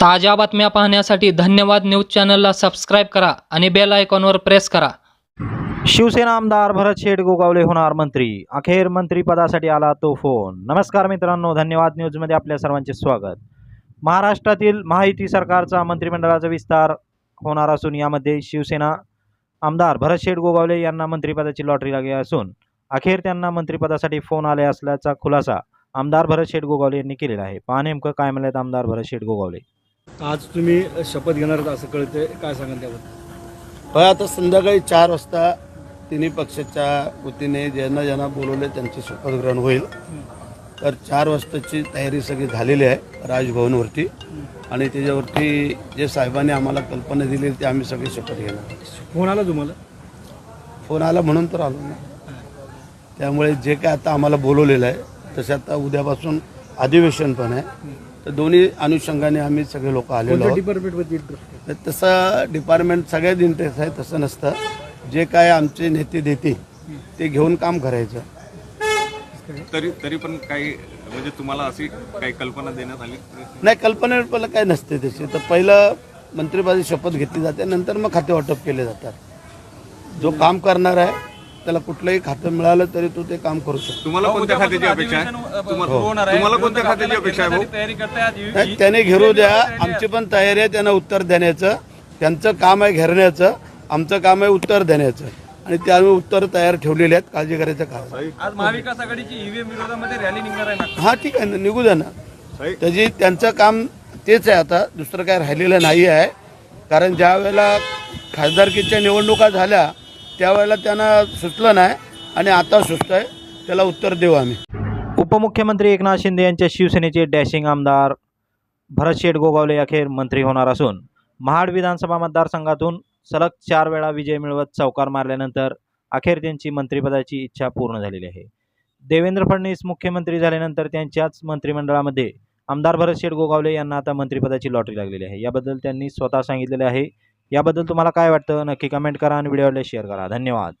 ताज्या बातम्या पाहण्यासाठी धन्यवाद न्यूज चॅनलला सबस्क्राईब करा आणि बेल आयकॉनवर प्रेस करा. शिवसेना आमदार भरत शेठ गोगावले होणार मंत्री. अखेर मंत्रीपदासाठी आला तो फोन. नमस्कार मित्रांनो धन्यवाद न्यूजमध्ये आपल्या सर्वांचे स्वागत. महाराष्ट्रातील महायुती सरकारचा मंत्रिमंडळाचा विस्तार होणार असून यामध्ये शिवसेना आमदार भरत शेठ गोगावले यांना मंत्रिपदाची लॉटरी लागली असून अखेर त्यांना मंत्रिपदासाठी फोन आले असल्याचा खुलासा आमदार भरत शेठ गोगावले यांनी केलेला आहे. पहा नेमकं काय म्हणलेत आमदार भरत शेठ गोगावले. आज तुम्ही शपथ घेणार आहात असं कळतंय. काय सांगाल त्याबद्दल? पण आता संध्याकाळी चार वाजता तिन्ही पक्षाच्या वतीने ज्यांना ज्यांना बोलवले त्यांचे शपथग्रहण होईल. तर चार वाजताची तयारी सगळी झालेली आहे राजभवनवरती. आणि त्याच्यावरती जे साहेबांनी आम्हाला कल्पना दिली ते आम्ही सगळे शपथ घेणार. फोन आला तुम्हाला? फोन आला म्हणून तर आलो ना. त्यामुळे जे काय आता आम्हाला बोलवलेलं आहे तसे आता उद्यापासून अधिवेशन पण आहे. तर दोन्ही अनुषंगाने आम्ही सगळे लोक आलेलो कोणत्या आहोत. डिपार्टमेंटमध्ये इंटरेस्ट तर तसं डिपार्टमेंट सगळ्यात इंटरेस्ट आहे तसं नसतं. जे काय आमचे नेते देते ते घेऊन काम करायचं. तरी तरी पण काही म्हणजे तुम्हाला अशी काही कल्पना देण्यात आली? नाही कल्पना बिल्पना काय नसते तशी. तर पहिलं मंत्रिपदाची शपथ घेतली जाते नंतर मग खाते वाटप केले जातात. जो काम करणार आहे त्याला कुठलंही खातं मिळालं तरी तो ते काम करू शकतो. तुम्हाला कोणत्या खात्याची अपेक्षा आहे? तुम्हाला तुम्हाला कोणत्या खात्याची अपेक्षा आहे भाऊ? नाही, त्याने घेरू द्या. आमची पण तयारी आहे त्यांना उत्तर देण्याचं. त्यांचं काम आहे घेरण्याचं. आमचं काम आहे उत्तर देण्याचं. आणि ते आम्ही उत्तर तयार ठेवलेले आहेत काळजी करायचं काम. आज महाविकास आघाडीची ईव्हीएम विरोधामध्ये रॅली निघणार आहे. हा ठीक आहे ना निघू द्या ना. त्याची त्यांचं काम तेच आहे आता. दुसरं काय राहिलेलं नाही आहे. कारण ज्या वेळेला खासदारकीच्या निवडणुका झाल्या त्यावेळेला त्यांना सुचलं नाही आणि आता सुचतं आहे त्याला उत्तर देऊ आम्ही. उपमुख्यमंत्री एकनाथ शिंदे यांच्या शिवसेनेचे डॅशिंग आमदार भरत शेठ गोगावले अखेर मंत्री होणार असून महाड विधानसभा मतदारसंघातून सलग चार वेळा विजय मिळवत चौकार मारल्यानंतर अखेर त्यांची मंत्रिपदाची इच्छा पूर्ण झालेली आहे. देवेंद्र फडणवीस मुख्यमंत्री झाल्यानंतर त्यांच्याच मंत्रिमंडळामध्ये आमदार भरत शेठ गोगावले यांना आता मंत्रिपदाची लॉटरी लागलेली आहे. याबद्दल त्यांनी स्वतः सांगितलेले आहे. याबद्दल तुम्हाला काय वाटतं? नक्की कमेंट करा आणि व्हिडिओला शेअर करा. धन्यवाद.